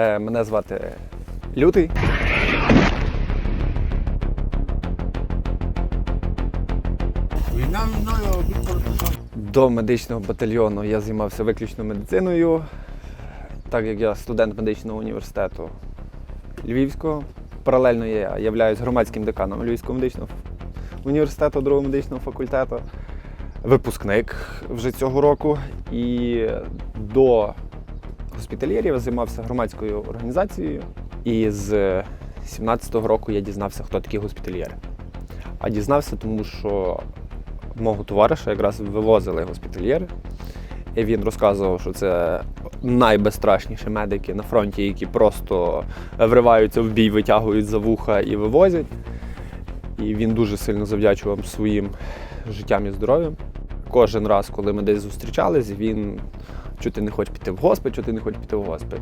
Е, Мене звати Лютий. До медичного батальйону я займався виключно медициною, так як я студент медичного університету Львівського. Паралельно я являюсь громадським деканом Львівського медичного університету, другого медичного факультету, випускник вже цього року. І до госпітальєрів займався громадською організацією. І з 17-го року я дізнався, хто такі госпітальєри. А дізнався, тому що мого товариша якраз вивозили госпітальєри. І він розказував, що це найбезстрашніші медики на фронті, які просто вриваються в бій, витягують за вуха і вивозять. І він дуже сильно завдячував своїм життям і здоров'ям. Кожен раз, коли ми десь зустрічались, він що ти не хочеш піти в госпіталь, чого ти не хочеш піти в госпіталь.